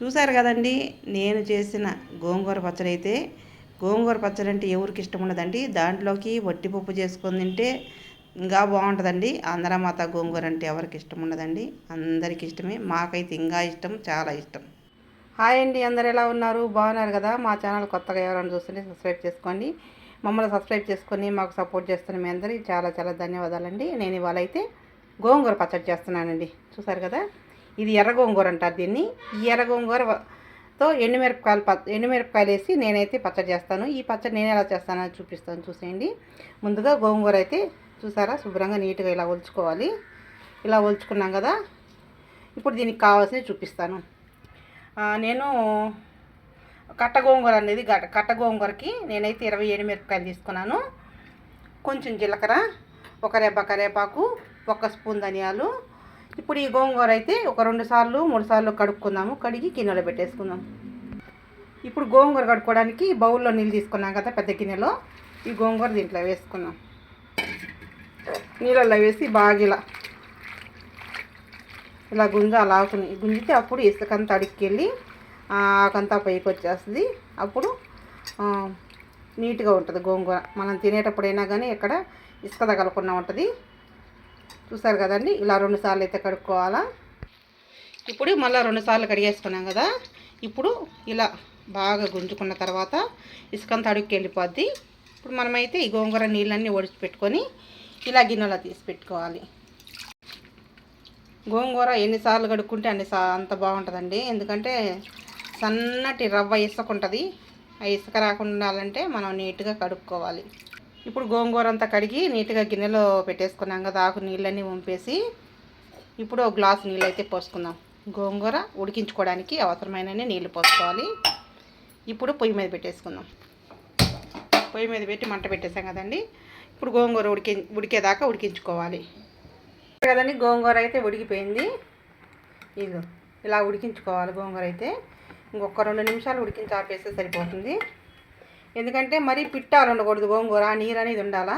చూసారు కదండి నేను చేసిన గోంగూర పచ్చడి అయితే గోంగూర పచ్చడి అంటే ఎవరికి ఇష్టం ఉండదండి. దాంట్లోకి వట్టిపప్పు చేసుకొని తింటే ఇంకా బాగుంటుందండి. ఆంధ్రమాత గోంగూర అంటే ఎవరికి ఇష్టం ఉండదండి. అందరికి ఇష్టమే మాకైతే ఇంకా ఇష్టం చాలా ఇష్టం. హాయ్ అండి అందరు ఎలా ఉన్నారు? బాగున్నారు కదా? మా ఛానల్ కొత్తగా ఎవరైనా చూస్తుంటే సబ్స్క్రైబ్ చేసుకోండి. మమ్మల్ని సబ్స్క్రైబ్ చేసుకొని మాకు సపోర్ట్ చేస్తున్న మీ అందరికీ చాలా చాలా ధన్యవాదాలండి. నేను ఇవాళ అయితే గోంగూర పచ్చడి చేస్తున్నానండి. చూసారు కదా? ఇది ఎర్ర గోంగూర అంటారు దీన్ని. ఈ ఎర్ర గోంగూరతో ఎండుమిరపకాయలు ప ఎండుమిరపకాయలు వేసి నేనైతే పచ్చడి చేస్తాను. ఈ పచ్చడి నేను ఎలా చేస్తానో చూపిస్తాను చూసేయండి. ముందుగా గోంగూర అయితే చూసారా? శుభ్రంగా నీట్గా ఇలా ఒలుచుకోవాలి. ఇలా ఒలుచుకున్నాం కదా. ఇప్పుడు దీనికి కావాల్సినవి చూపిస్తాను. నేను కట్ట గోంగూర అనేది కట్ట గోంగూరకి నేనైతే ఇరవై ఏడు మిరపకాయలు తీసుకున్నాను. కొంచెం జీలకర్ర ఒక రెబ్బ కరేపాకు ఒక స్పూన్ ధనియాలు ఇప్పుడు ఈ గోంగూర అయితే ఒక రెండు సార్లు మూడు సార్లు కడుక్కుందాము. కడిగి గిన్నెలో పెట్టేసుకుందాం. ఇప్పుడు గోంగూర కడుక్కోవడానికి బౌల్లో నీళ్ళు తీసుకున్నాం కదా పెద్ద గిన్నెలో. ఈ గోంగూర దీంట్లో వేసుకున్నాం నీళ్ళల్లో వేసి బాగా ఇలా ఇలా గుంజ అలా ఆకుని గుంజితే అప్పుడు ఇసుకంతా అడిక్కెళ్ళి ఆకంతా పైకి వచ్చేస్తుంది. అప్పుడు నీట్గా ఉంటుంది గోంగూర. మనం తినేటప్పుడైనా కానీ ఎక్కడ ఇసుక తగలకుండా ఉంటుంది. చూసారు కదండి? ఇలా రెండు సార్లు అయితే కడుక్కోవాలా? ఇప్పుడు మళ్ళీ రెండు సార్లు కడిగేసుకున్నాం కదా? ఇప్పుడు ఇలా బాగా గుంజుకున్న తర్వాత ఇసుకంత అడుగుకి వెళ్ళిపోద్ది. ఇప్పుడు మనమైతే ఈ గోంగూర నీళ్ళన్నీ ఒడిచి పెట్టుకొని ఇలా గిన్నెలో తీసి పెట్టుకోవాలి. గోంగూర ఎన్నిసార్లు కడుక్కుంటే అన్ని సా అంత బాగుంటుందండి. ఎందుకంటే సన్నటి రవ్వ ఇసుక ఉంటుంది. ఆ ఇసుక రాకుండా ఉండాలంటే మనం నీట్గా కడుక్కోవాలి. ఇప్పుడు గోంగూర అంతా కడిగి నీట్గా గిన్నెలో పెట్టేసుకున్నాం కదా ఆకు నీళ్ళన్నీ వంపేసి ఇప్పుడు ఒక గ్లాస్ నీళ్ళు అయితే పోసుకుందాం. గోంగూర ఉడికించుకోవడానికి అవసరమైన నీళ్ళు పోసుకోవాలి. ఇప్పుడు పొయ్యి మీద పెట్టేసుకుందాం. పొయ్యి మీద పెట్టి మంట పెట్టేసాం కదండి. ఇప్పుడు గోంగూర ఉడికి ఉడికేదాకా ఉడికించుకోవాలి. కదండి గోంగూర అయితే ఉడికిపోయింది. ఇదిగో ఇలా ఉడికించుకోవాలి గోంగూర అయితే. ఇంకొక రెండు నిమిషాలు ఉడికించి ఆపేస్తే సరిపోతుంది. ఎందుకంటే మరీ పిట్టాలు ఉండకూడదు గోంగూర నీరు అనేది ఉండాలా?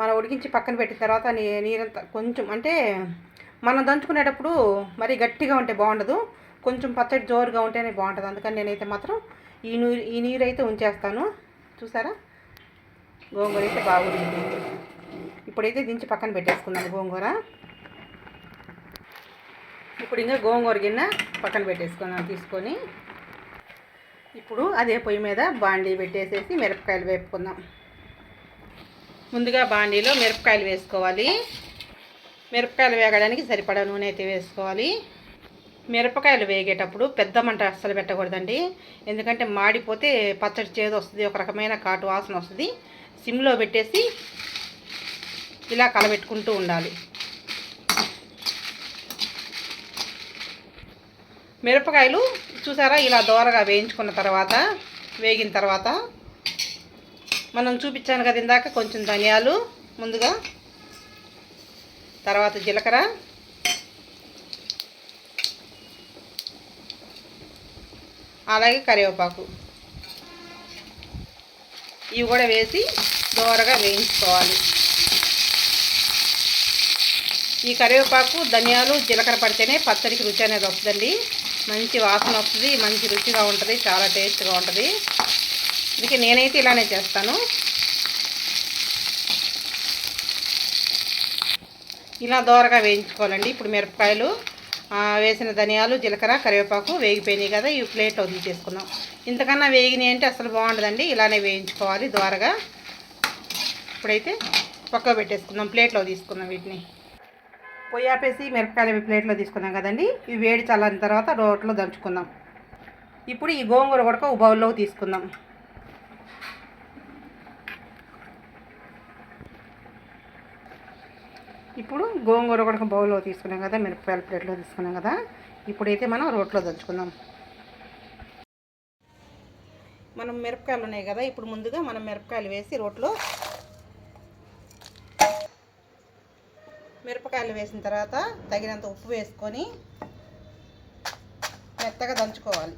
మనం ఉడికించి పక్కన పెట్టిన తర్వాత నీ నీరంతా కొంచెం అంటే మనం దంచుకునేటప్పుడు మరీ గట్టిగా ఉంటే బాగుండదు. కొంచెం పచ్చడి జోరుగా ఉంటేనే బాగుంటుంది. అందుకని నేనైతే మాత్రం ఈ నీరు ఈ నీరు అయితే ఉంచేస్తాను. చూసారా? గోంగూర అయితే బాగుంటుంది ఇప్పుడైతే దించి పక్కన పెట్టేసుకున్నాను గోంగూర. ఇప్పుడు ఇంకా గోంగూర గిన్నె పక్కన పెట్టేసుకున్నాను తీసుకొని. ఇప్పుడు అదే పొయ్యి మీద బాండీ పెట్టేసేసి మిరపకాయలు వేపుకుందాం. ముందుగా బాండీలో మిరపకాయలు వేసుకోవాలి. మిరపకాయలు వేగడానికి సరిపడా నూనె అయితే వేసుకోవాలి. మిరపకాయలు వేగేటప్పుడు పెద్ద మంట అస్సలు పెట్టకూడదండి. ఎందుకంటే మాడిపోతే పచ్చడి చేదు వస్తుంది ఒక రకమైన కాటు వాసన వస్తుంది. సిమ్లో పెట్టేసి ఇలా కలబెట్టుకుంటూ ఉండాలి. మిరపకాయలు చూసారా? ఇలా దోరగా వేయించుకున్న తర్వాత వేగిన తర్వాత మనం చూపించాను కదా ఇందాక కొంచెం ధనియాలు ముందుగా తర్వాత జీలకర్ర. అలాగే కరివేపాకు. ఇవి కూడా వేసి దోరగా వేయించుకోవాలి. ఈ కరివేపాకు ధనియాలు జీలకర్ర పడితేనే పచ్చడికి రుచి అనేది వస్తుందండి. మంచి వాసన వస్తుంది మంచి రుచిగా ఉంటుంది చాలా టేస్ట్గా ఉంటుంది. అందుకే నేనైతే ఇలానే చేస్తాను. ఇలా దోరగా వేయించుకోవాలండి. ఇప్పుడు మిరపకాయలు వేసిన ధనియాలు జీలకర్ర కరివేపాకు వేగిపోయినాయి కదా ఈ ప్లేట్లో తీసేసుకుందాం ఇంతకన్నా వేగినాయి అంటే అసలు బాగుండదండి. ఇలానే వేయించుకోవాలి దోరగా. ఇప్పుడైతే పక్క పెట్టేసుకుందాం ప్లేట్లో తీసుకుందాం వీటిని. పొయ్యి ఆపేసి మిరపకాయలు ప్లేట్లో తీసుకున్నాం కదండి. ఇవి వేడి చల్లని తర్వాత రోట్లో దంచుకుందాం. ఇప్పుడు ఈ గోంగూర కూడా ఒక బౌల్లోకి తీసుకుందాం. ఇప్పుడు గోంగూర కూడా బౌల్లో తీసుకున్నాం కదా మిరపకాయల ప్లేట్లో తీసుకున్నాం కదా. ఇప్పుడైతే మనం రోట్లో దంచుకుందాం. మనం మిరపకాయలు ఉన్నాయి కదా ఇప్పుడు ముందుగా మనం మిరపకాయలు వేసి రోట్లో మిరపకాయలు వేసిన తర్వాత తగినంత ఉప్పు వేసుకొని మెత్తగా దంచుకోవాలి.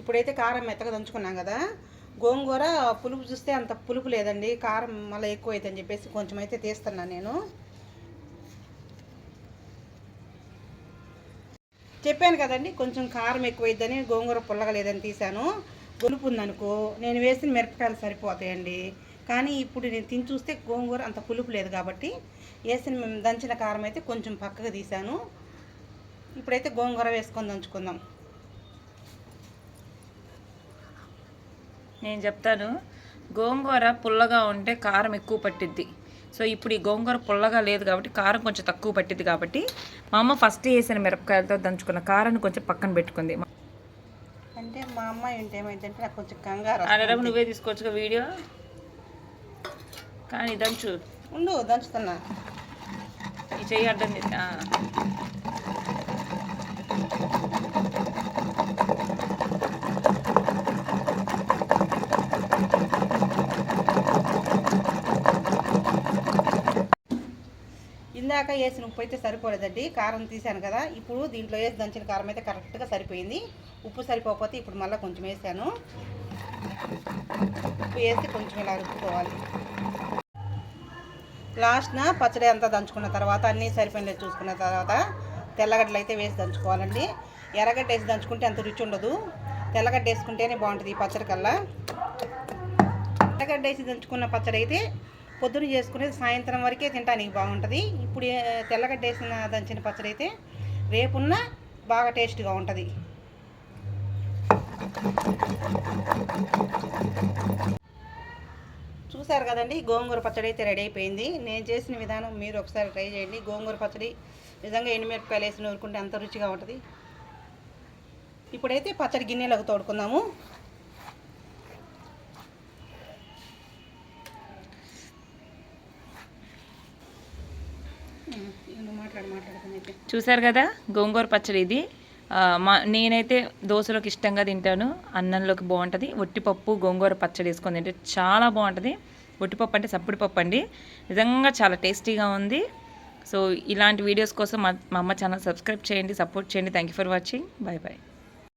ఇప్పుడైతే కారం మెత్తగా దంచుకున్నాం కదా గోంగూర పులుపు చూస్తే అంత పులుపు లేదండి కారం మళ్ళీ ఎక్కువ అవుతుందని చెప్పేసి కొంచెం అయితే తీస్తున్నాను నేను. చెప్పాను కదండి కొంచెం కారం ఎక్కువైద్దని గోంగూర పుల్లగా లేదని గొలుపు ఉందనుకో నేను వేసిన మిరపకాయలు సరిపోతాయండి. కానీ ఇప్పుడు నేను తిని చూస్తే గోంగూర అంత పులుపు లేదు కాబట్టి వేసిన దంచిన కారం అయితే కొంచెం పక్కగా తీశాను. ఇప్పుడైతే గోంగూర వేసుకొని దంచుకుందాం. నేను చెప్తాను గోంగూర పుల్లగా ఉంటే కారం ఎక్కువ పట్టిద్ది. సో ఇప్పుడు ఈ గోంగూర పుల్లగా లేదు కాబట్టి కారం కొంచెం తక్కువ పట్టిద్ది కాబట్టి మా అమ్మ ఫస్ట్ వేసిన మిరపకాయలతో దంచుకున్న కారాన్ని కొంచెం పక్కన పెట్టుకుంది. అంటే మా అమ్మాయి ఉంటే ఏమైందంటే నాకు కొంచెం కంగారు వస్తుంది. నువ్వే తీసుకోవచ్చుగా వీడియో? కానీ దంచు. ఉండు దంచుతున్నా. ఈ చెయ్యి అడ్డం ఇందాక వేసిన ఉప్పు అయితే సరిపోలేదండి. కారం తీసాను కదా ఇప్పుడు దీంట్లో వేసి దంచిన కారం అయితే కరెక్ట్గా సరిపోయింది. ఉప్పు సరిపోకపోతే ఇప్పుడు మళ్ళీ కొంచెం వేసాను. ఉప్పు వేసి కొంచెం ఇలా రుబ్బుకోవాలి. లాస్ట్న పచ్చడి అంతా దంచుకున్న తర్వాత అన్నీ సరిపోయినలేదు చూసుకున్న తర్వాత తెల్లగడ్డలు అయితే వేసి దంచుకోవాలండి. ఎర్రగడ్డ వేసి దంచుకుంటే అంత రుచి ఉండదు. తెల్లగడ్డ వేసుకుంటేనే బాగుంటుంది ఈ పచ్చడి కల్లా. ఎర్రగడ్డ వేసి దంచుకున్న పచ్చడి అయితే పొద్దున చేసుకునేది సాయంత్రం వరకే తినడానికి బాగుంటుంది. ఇప్పుడు తెల్లగడ్డ వేసిన దంచిన పచ్చడి అయితే రేపున్న బాగా టేస్ట్గా ఉంటుంది. చూసారు కదండి గోంగూర పచ్చడి అయితే రెడీ అయిపోయింది. నేను చేసిన విధానం మీరు ఒకసారి ట్రై చేయండి. గోంగూర పచ్చడి నిజంగా ఎండుమిరపకాయలు వేసి నూరుకుంటే అంత రుచిగా ఉంటుంది. ఇప్పుడైతే పచ్చడి గిన్నెలకు తోడుకుందాము. చూసారు కదా? గోంగూర పచ్చడి ఇది. మా నేనైతే దోశలోకి ఇష్టంగా తింటాను. అన్నంలోకి బాగుంటుంది. ఒట్టిపప్పు గోంగూర పచ్చడి వేసుకొని తింటే చాలా బాగుంటుంది. ఒట్టిపప్పు అంటే సప్పుడు పప్పు అండి. నిజంగా చాలా టేస్టీగా ఉంది. సో ఇలాంటి వీడియోస్ కోసం మా మా అమ్మ ఛానల్ సబ్స్క్రైబ్ చేయండి సపోర్ట్ చేయండి. Thank you for watching bye bye